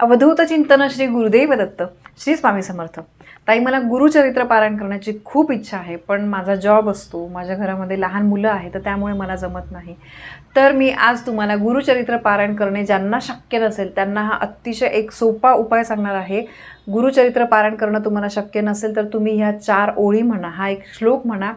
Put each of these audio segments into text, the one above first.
अवधूत चिंतन श्री गुरुदेव दत्त श्री स्वामी समर्थ. ताई मला गुरुचरित्र पारायण करण्याची खूप इच्छा आहे पण माझा जॉब असतो माझ्या घरामध्ये लहान मुलं आहेत तर त्यामुळे मला जमत नाही. तर मी आज तुम्हाला गुरुचरित्र पारायण करणे ज्यांना शक्य नसेल त्यांना हा अतिशय एक सोपा उपाय सांगणार आहे. गुरुचरित्र पारायण करणं तुम्हाला शक्य नसेल तर तुम्ही ह्या चार ओळी म्हणा हा एक श्लोक म्हणा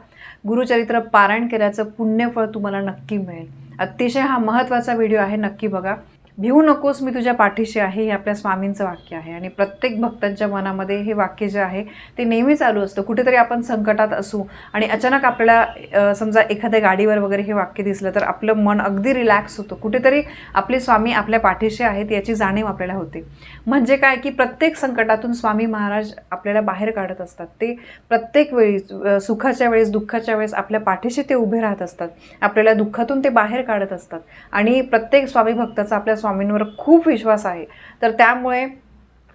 गुरुचरित्र पारायण केल्याचं पुण्यफळ तुम्हाला नक्की मिळेल. अतिशय हा महत्त्वाचा व्हिडिओ आहे नक्की बघा. भिवू नकोस मी तुझ्या पाठीशी आहे हे आपल्या स्वामींचं वाक्य आहे. आणि प्रत्येक भक्तांच्या मनामध्ये हे वाक्य जे आहे ते नेहमी चालू असतं. कुठेतरी आपण संकटात असू आणि अचानक आपल्याला समजा एखाद्या गाडीवर वगैरे हे वाक्य दिसलं तर आपलं मन अगदी रिलॅक्स होतं. कुठेतरी आपले स्वामी आपल्या पाठीशी आहेत याची जाणीव आपल्याला होते. म्हणजे काय की प्रत्येक संकटातून स्वामी महाराज आपल्याला बाहेर काढत असतात. ते प्रत्येक वेळी सुखाच्या वेळेस दुःखाच्या वेळेस आपल्या पाठीशी ते उभे राहत असतात. आपल्याला दुःखातून ते बाहेर काढत असतात. आणि प्रत्येक स्वामी भक्ताचा आपल्या स्वामींवर खूप विश्वास आहे. तर त्यामुळे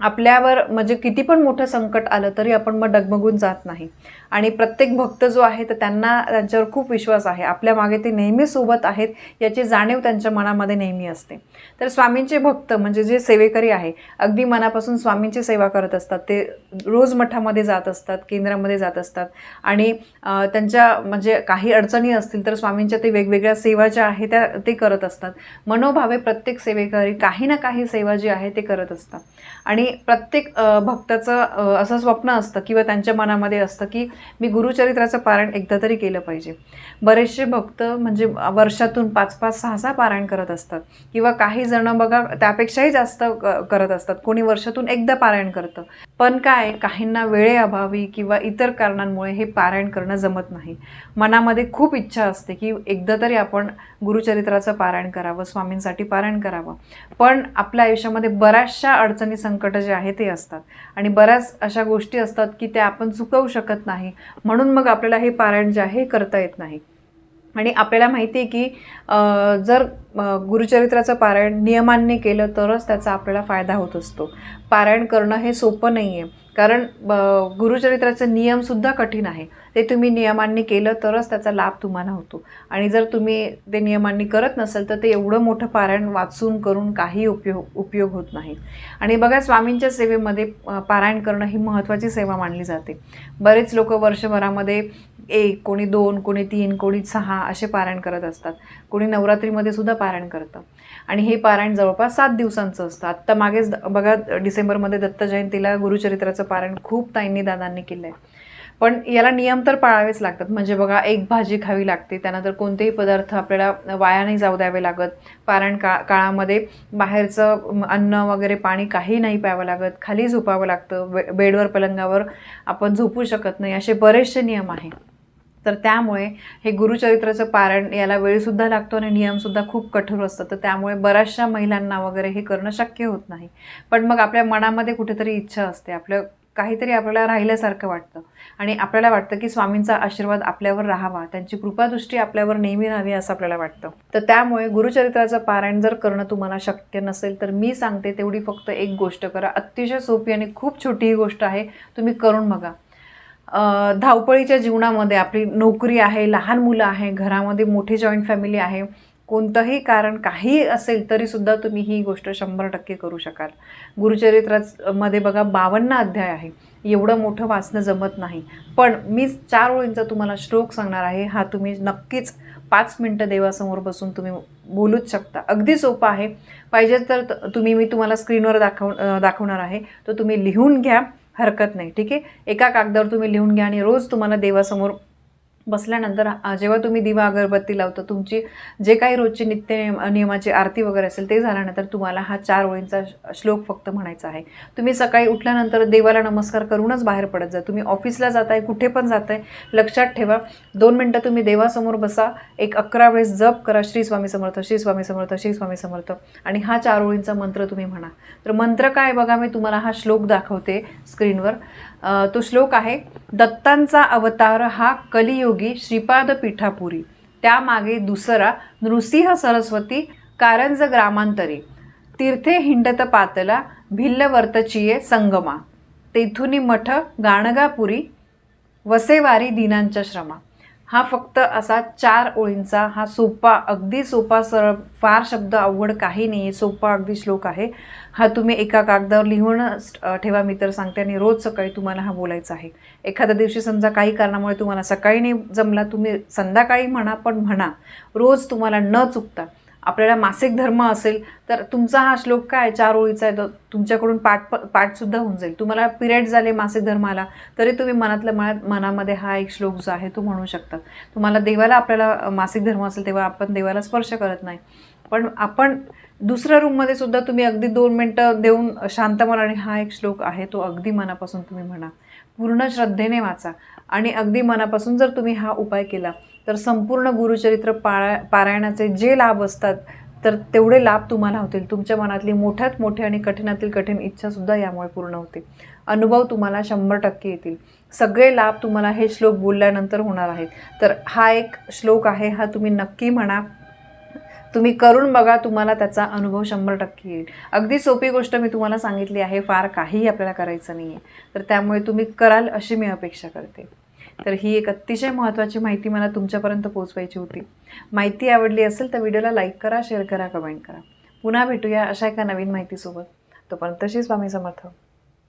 आपल्यावर म्हणजे किती पण मोठं संकट आलं तरी आपण मग डगमगून जात नाही. आणि प्रत्येक भक्त जो आहे तर त्यांना त्यांच्यावर खूप विश्वास आहे. आपल्या मागे ते नेहमी सोबत आहेत याची जाणीव त्यांच्या मनामध्ये नेहमी असते. तर स्वामींचे भक्त म्हणजे जे सेवेकरी आहे अगदी मनापासून स्वामींची सेवा करत असतात. ते रोज मठामध्ये जात असतात केंद्रामध्ये जात असतात. आणि त्यांच्या म्हणजे काही अडचणी असतील तर स्वामींच्या ते वेगवेगळ्या सेवा ज्या आहे त्या ते करत असतात. मनोभावे प्रत्येक सेवेकरी काही ना काही सेवा जी आहे ते करत असतात. आणि प्रत्येक भक्ताचं असं स्वप्न असतं किंवा त्यांच्या मनामध्ये असतं की मी गुरुचरित्राचं पारायण एकदा तरी केलं पाहिजे. बरेचसे भक्त म्हणजे वर्षातून पाच पाच सहा सहा पारायण करत असतात किंवा काही जण बघा त्यापेक्षाही जास्त क- करत असतात. कोणी वर्षातून एकदा पारायण करतं. पण काय काहींना वेळेअभावी किंवा इतर कारणांमुळे हे पारायण करणं जमत नाही. मनामध्ये खूप इच्छा असते की एकदा तरी आपण गुरुचरित्राचं पारायण करावं स्वामींसाठी पारायण करावं. पण आपल्या आयुष्यामध्ये बऱ्याचशा अडचणी संकट जे आहे ते असतात. आणि बऱ्याच अशा गोष्टी असतात की त्या आपण चुकवू शकत नाही. म्हणून मग आपल्याला हे पारायण जे आहे हे करता येत नाही. आणि आपल्याला माहिती आहे की जर गुरुचरित्राचं पारायण नियमांनी केलं तरच त्याचा आपल्याला फायदा होत असतो. पारायण करणं हे सोपं नाही आहे कारण गुरुचरित्राचं गुरुचरित्राचे नियमसुद्धा कठीण आहे. ते तुम्ही नियमांनी केलं तरच त्याचा लाभ तुम्हाला होतो. आणि जर तुम्ही ते नियमांनी करत नसेल तर ते एवढं मोठं पारायण वाचून करून काही उपयोग उपयोग होत नाही. आणि बघा स्वामींच्या सेवेमध्ये पारायण करणं ही महत्त्वाची सेवा मानली जाते. बरेच लोक वर्षभरामध्ये एक कोणी दोन कोणी तीन कोणी सहा असे पारायण करत असतात. कोणी नवरात्रीमध्ये सुद्धा पारायण करतं. आणि हे पारायण जवळपास सात दिवसांचं असतं. आत्ता मागेच द- बघा डिसेंबरमध्ये दत्त जयंतीला गुरुचरित्राचं पारायण खूप ताईंनी दादांनी केलं आहे पण याला नियम तर पाळावेच लागतात. म्हणजे बघा एक भाजी खावी लागते. त्यानंतर कोणतेही पदार्थ आपल्याला वाया नाही जाऊ द्यावे लागत. पारायण का काळामध्ये बाहेरचं अन्न वगैरे पाणी काही नाही प्यावं लागत. खाली झोपावं लागतं. बे बेडवर पलंगावर आपण झोपू शकत नाही. असे बरेचसे नियम आहेत तर त्यामुळे हे गुरुचरित्राचं पारायण याला वेळसुद्धा लागतो आणि नियमसुद्धा खूप कठोर असतात. तर त्यामुळे बऱ्याचशा महिलांना वगैरे हे करणं शक्य होत नाही. पण मग आपल्या मनामध्ये कुठेतरी इच्छा असते. आपलं काहीतरी आपल्याला राहिल्यासारखं वाटतं. आणि आपल्याला वाटतं की स्वामींचा आशीर्वाद आपल्यावर राहावा. त्यांची कृपादृष्टी आपल्यावर नेहमी राहावी असं आपल्याला वाटतं. तर त्यामुळे गुरुचरित्राचं पारायण जर करणं तुम्हाला शक्य नसेल तर मी सांगते तेवढी फक्त एक गोष्ट करा. अतिशय सोपी आणि खूप छोटी ही गोष्ट आहे. तुम्ही करून बघा. धावपळीच्या जीवनामध्ये आपली नोकरी आहे लहान मुलं आहे घरामध्ये मोठी जॉईंट फॅमिली आहे कोणतंही कारण काही असेल तरीसुद्धा तुम्ही ही गोष्ट शंभर टक्के करू शकाल. गुरुचरित्रामध्ये बघा बावन्न अध्याय आहे. एवढं मोठं वाचणं जमत नाही. पण मी चार ओळींचा तुम्हाला श्लोक सांगणार आहे. हा तुम्ही नक्कीच पाच मिनटं देवासमोर बसून तुम्ही बोलूच शकता. अगदी सोपं आहे. पाहिजे तर त- तुम्ही मी तुम्हाला स्क्रीनवर दाखव दाखवणार आहे. तो तुम्ही लिहून घ्या. हरकत नाही. ठीक आहे? एका कागदावर तुम्ही लिहून घ्या आणि रोज तुम्हाला देवासमोर बसल्यानंतर जेव्हा तुम्ही दिवा अगरबत्ती लावता तुमची जे काही रोजची नित्य नियम- नियमाची आरती वगैरे असेल ते झाल्यानंतर तुम्हाला हा चार ओळींचा श्लोक फक्त म्हणायचा आहे. तुम्ही सकाळी उठल्यानंतर देवाला नमस्कार करूनच बाहेर पडत जा. तुम्ही ऑफिसला जाताय कुठे पण जाताय लक्षात ठेवा. दोन मिनटं तुम्ही देवासमोर बसा. एक अकरा वेळेस जप करा. श्री स्वामी समर्थ श्री स्वामी समर्थ श्री स्वामी समर्थ. आणि हा चार ओळींचा मंत्र तुम्ही म्हणा. तर मंत्र काय बघा मी तुम्हाला हा श्लोक दाखवते स्क्रीनवर. तो श्लोक आहे दत्तांचा अवतार हा कलियोगी श्रीपादपीठापुरी. त्यामागे दुसरा नृसिंह सरस्वती कारंज ग्रामांतरी तीर्थे हिंडत पातला भिल्ल वर्तचिये संगमा तेथुनी मठ गाणगापुरी वसेवारी दिनांच्या श्रमा. हा फक्त असा चार ओळींचा हा सोपा अगदी सोपा सरळ फार शब्द अवघड काही नाही आहे सोपा अगदी श्लोक आहे. हा तुम्ही एका कागदावर लिहून ठेवा मी तर सांगते आणि रोज सकाळी तुम्हाला हा बोलायचा आहे. एखाद्या दिवशी समजा काही कारणामुळे तुम्हाला सकाळी नाही जमला तुम्ही संध्याकाळी म्हणा पण म्हणा रोज तुम्हाला न चुकता आपल्याला मासिक धर्म असेल तर तुमचा हा श्लोक काय? चार ओळीचा आहे तो तुमच्याकडून पाठ पाठसुद्धा होऊन जाईल. तुम्हाला पिरियड झाले मासिक धर्माला तरी तुम्ही मनातल्या मनात मनामध्ये हा एक श्लोक जो आहे तो म्हणू शकता. तुम्हाला देवाला आपल्याला मासिक धर्म असेल तेव्हा आपण देवाला स्पर्श करत नाही. पण आपण दुसऱ्या रूममध्ये सुद्धा तुम्ही अगदी दोन मिनटं देऊन शांत मनाने हा एक श्लोक आहे तो अगदी मनापासून तुम्ही म्हणा. पूर्ण श्रद्धेने वाचा आणि अगदी मनापासून जर तुम्ही हा उपाय केला तर संपूर्ण गुरुचरित्र पाळा पारायणाचे जे लाभ असतात तर तेवढे लाभ तुम्हाला होतील. तुमच्या मनातली मोठ्यात मोठी आणि कठीणातील कठीण इच्छासुद्धा यामुळे पूर्ण होते. अनुभव तुम्हाला शंभर टक्के येतील. सगळे लाभ तुम्हाला हे श्लोक बोलल्यानंतर होणार आहेत. तर हा एक श्लोक आहे हा तुम्ही नक्की म्हणा. तुम्ही करून बघा तुम्हाला त्याचा अनुभव शंभर टक्के येईल. अगदी सोपी गोष्ट मी तुम्हाला सांगितली आहे फार काहीही आपल्याला करायचं नाही आहे तर त्यामुळे तुम्ही कराल अशी मी अपेक्षा करते. तर ही एक अतिशय महत्त्वाची माहिती मला तुमच्यापर्यंत पोहोचवायची होती. माहिती आवडली असेल तर व्हिडिओला लाईक करा शेअर करा कमेंट करा. पुन्हा भेटूया अशा एका नवीन माहितीसोबत. तोपर्यंत तशीच स्वामी समर्थ.